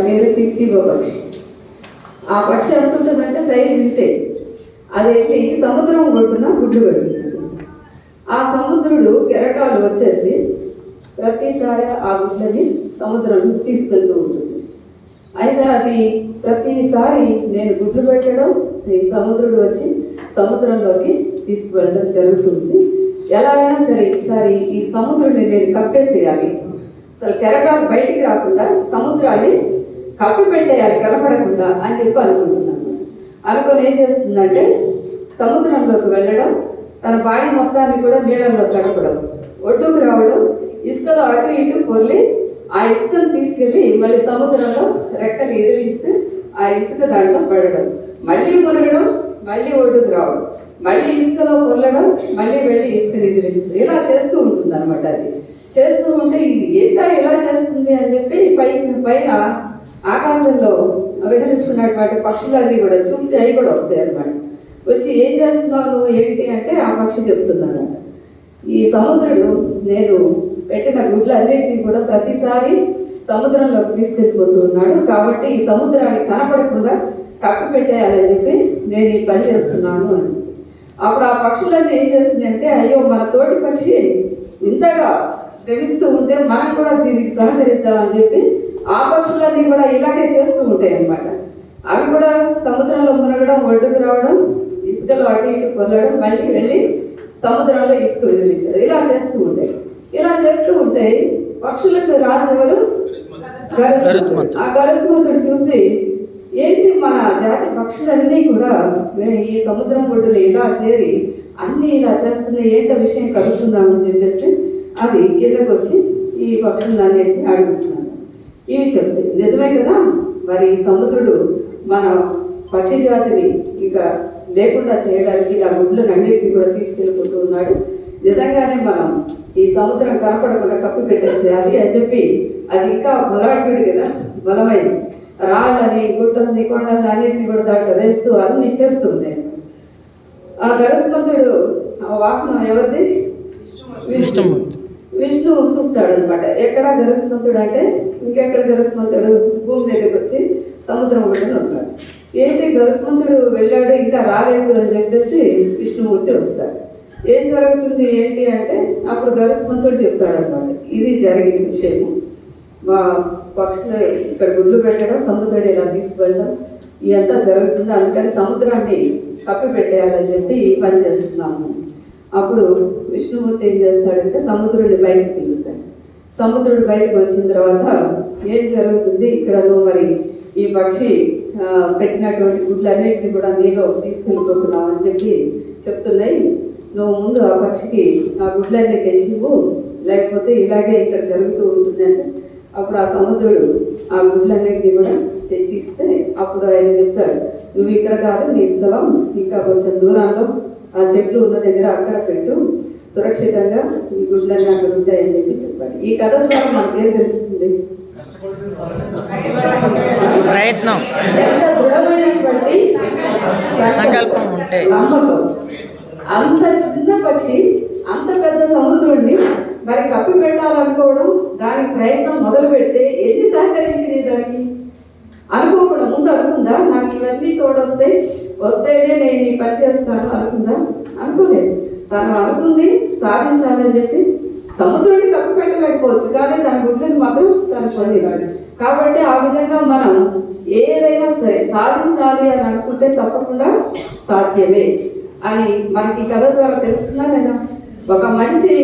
అనేది తిత్తివ పక్షి ఆ పక్షి ఎంత సైజ్ ఇంతే. అది వెళ్ళి సముద్రం ఒడ్డున గుడ్లు పెడుతుంది. ఆ సముద్రుడు కెరటాలు వచ్చేసి ప్రతిసారి ఆ గుడ్లని సముద్రం తీసుకెళ్తూ ఉంటుంది. అయితే అది ప్రతిసారి నేను గుడ్లు పెట్టడం ఈ సముద్రుడు వచ్చి సముద్రంలోకి తీసుకువెళ్ళడం జరుగుతుంది. ఎలా అయినా సరే ఈసారి ఈ సముద్రుడిని నేను కప్పేసేయాలి. అసలు కెరటాలు బయటికి రాకుండా సముద్రాన్ని కప్పి పెట్టేయాలి కనపడకుండా అని చెప్పి అనుకుంటున్నాను. అనుకొని ఏం చేస్తుందంటే సముద్రంలోకి వెళ్ళడం తన బాడీ మొత్తాన్ని కూడా నీళ్ళల్లో గడపడం ఒడ్డుకు రావడం ఇసుకలో అటు ఇటు పొర్లి ఆ ఇసుకను తీసుకెళ్ళి మళ్ళీ సముద్రంలో రెక్కలు ఎదిలిస్తే ఆ ఇసుక దాంట్లో పడడం. మళ్ళీ మునగడం మళ్ళీ ఒడ్డుకు రావడం. మళ్ళీ ఇసుకలో పొర్లడం మళ్ళీ వెళ్ళి ఇసుకని ఎదిలించడం ఇలా చేస్తూ ఉంటుంది అనమాట అది. చేస్తూ ఉంటే ఇది ఏంటా ఇలా చేస్తుంది అని చెప్పి పైకి పైన ఆకాశంలో విహరిస్తున్నటువంటి అవి కూడా చూస్తే అవి కూడా వస్తాయి అన్నమాట. వచ్చి ఏం చేస్తున్నావు నువ్వు? ఏంటి అంటే ఆ పక్షి చెప్తున్నాను. ఈ సముద్రుడు నేను పెట్టిన గుడ్లన్నింటినీ కూడా ప్రతిసారి సముద్రంలోకి తీసుకెళ్ళిపోతూ ఉన్నాడు. కాబట్టి ఈ సముద్రాన్ని కనపడకుండా కప్పి పెట్టేయాలని చెప్పి నేను ఈ పని చేస్తున్నాను అని. అప్పుడు ఆ పక్షులన్నీ ఏం చేస్తుందంటే అయ్యో మన తోటి పక్షి ఇంతగా శ్రమిస్తూ ఉంటే మనం కూడా దీనికి సహకరిద్దామని చెప్పి ఆ పక్షులన్నీ కూడా ఇలాగే చేస్తూ ఉంటాయి అన్నమాట. అవి కూడా సముద్రంలో మునగడం ఒడ్డుకు రావడం ఇసుకలో అటు ఇటు పొరలడం మళ్ళీ వెళ్ళి సముద్రంలో ఇసుక వదిలించారు ఇలా చేస్తూ ఉంటాయి. ఇలా చేస్తూ ఉంటే పక్షులకు రాజెవరు ఆ గరుత్మంతుడు చూసి ఏంటి మన జాతి పక్షులన్నీ కూడా ఈ సముద్రం ఒడ్డులో ఇలా చేరి అన్ని ఇలా చేస్తున్నాయి ఏంటో విషయం కలుగుతుందామని చెప్పేసి అవి కిందకు వచ్చి ఈ పక్షులన్నింటినీ అడుగుతున్నాను ఇవి చెప్తాయి నిజమే కదా? మరి ఈ సముద్రుడు మన పక్షి జాతిని ఇంకా లేకుండా చేయడానికి ఆ గుడ్లను అన్నిటిని కూడా తీసుకెళ్ళిపోతూ ఉన్నాడు. నిజంగానే మనం ఈ సముద్రం కనపడకుండా కప్పి పెట్టేసేయాలి అని చెప్పి అది ఇంకా బలవంతుడు కదా? బలమైంది రాళ్ళని గుట్టల్ని కొండల్ని అన్నింటినీ కూడా దాంట్లో వేస్తూ అన్ని చేస్తుంది ఆ గరుత్మంతుడు ఆ వాహనం ఎవరిది? విష్ణుమూర్తి. విష్ణు చూస్తాడు అనమాట ఎక్కడ గరుత్మంతుడు అంటే ఇంకెక్కడ గరుత్మంతుడు? భూమి దగ్గరికి వచ్చి సముద్రం ఒడ్డున ఉన్నాడు ఏంటి గరుత్మంతుడు వెళ్ళాడు ఇంకా రాలేదు అని చెప్పేసి విష్ణుమూర్తి వస్తాడు. ఏం జరుగుతుంది ఏంటి అంటే అప్పుడు గరుత్మంతుడు చెప్తాడు అనమాట ఇది జరిగిన విషయము. మా పక్షులు ఇక్కడ గుడ్లు పెట్టడం సముద్రుడు ఇలా తీసుకువెళ్ళడం ఇదంతా జరుగుతుంది అందుకని సముద్రాన్ని కప్పి పెట్టేయాలని చెప్పి ఈ పని చేస్తున్నాము. అప్పుడు విష్ణుమూర్తి ఏం చేస్తాడంటే సముద్రుడిని బయటకు పిలుస్తాడు. సముద్రుడు బయటకు వచ్చిన తర్వాత ఏం జరుగుతుంది? ఇక్కడ నువ్వు మరి ఈ పక్షి పెట్టినటువంటి గుడ్లన్నింటినీ కూడా నీలో తీసుకెళ్ళిపోతున్నావు అని చెప్పి చెప్తున్నాయి. నువ్వు ముందు ఆ పక్షికి ఆ గుడ్లన్నీ తెచ్చివు లేకపోతే ఇలాగే ఇక్కడ జరుగుతూ ఉంటుంది అంటే అప్పుడు ఆ సముద్రుడు ఆ గుడ్లన్నింటినీ కూడా తెచ్చి ఇస్తే అప్పుడు ఆయన చెప్తాడు నువ్వు ఇక్కడ కాదు నీ స్థలం ఇంకా కొంచెం దూరంలో ఆ చెట్లు ఉన్న దగ్గర అక్కడ పెట్టు. సురక్షితంగా ఈ గుడ్లన్నీ అక్కడ ఉంటాయని చెప్పి చెప్పాడు. ఈ కథ ద్వారా మనకేం తెలుస్తుంది? ప్రయత్నం. ఎంత దృఢమైనటువంటి సంకల్పం ఉంటే. నమ్మకం. అంత చిన్న పక్షి అంత పెద్ద సముద్రుడిని మరి కప్పి పెట్టాలనుకోవడం దానికి ప్రయత్నం మొదలు పెడితే ఎన్ని సహకరించింది దానికి? అనుకోకుండా ముందు అనుకుందా? నాకు ఇవన్నీ తోడొస్తాయి వస్తేనే నేను ఈ పని చేస్తాను అనుకుందా? అనుకోలేదు తను అనుకుంది సాధించాలని చెప్పి. సముద్రాన్ని కప్పు పెట్టలేకపోవచ్చు కానీ తన గుడ్లను మాత్రం తను పొందినాడు కాబట్టి ఆ విధంగా మనం ఏదైనా సరే సాధించాలి అని అనుకుంటే తప్పకుండా సాధ్యమే అని మనకి కథ ద్వారా తెలుస్తుందా లేదా? ఒక మంచి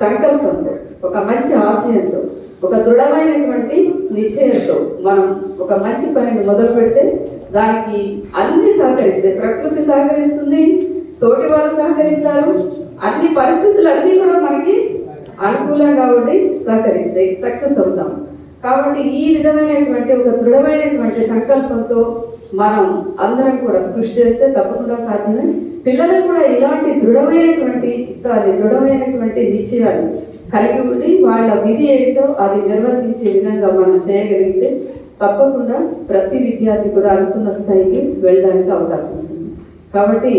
సంకల్పంతో ఒక మంచి ఆశయంతో ఒక దృఢమైనటువంటి నిశ్చయంతో మనం ఒక మంచి పనిని మొదలు పెడితే దానికి అన్ని సహకరిస్తాయి. ప్రకృతి సహకరిస్తుంది తోటి వాళ్ళు సహకరిస్తారు. అన్ని పరిస్థితులు అన్నీ కూడా మనకి అనుకూలంగా ఉండి సహకరిస్తాయి సక్సెస్ అవుతాం. కాబట్టి ఈ విధమైనటువంటి ఒక దృఢమైనటువంటి సంకల్పంతో మనం అందరం కూడా కృషి చేస్తే తప్పకుండా సాధ్యమే. పిల్లలకు కూడా ఇలాంటి దృఢమైనటువంటి చిత్తాన్ని దృఢమైనటువంటి నిశ్చయాన్ని కలిగి ఉండి వాళ్ళ విధి ఏంటో అది నిర్వర్తించే విధంగా మనం చేయగలిగితే తప్పకుండా ప్రతి విద్యార్థి కూడా అనుకున్న స్థాయికి వెళ్ళడానికి అవకాశం ఉంటుంది. కాబట్టి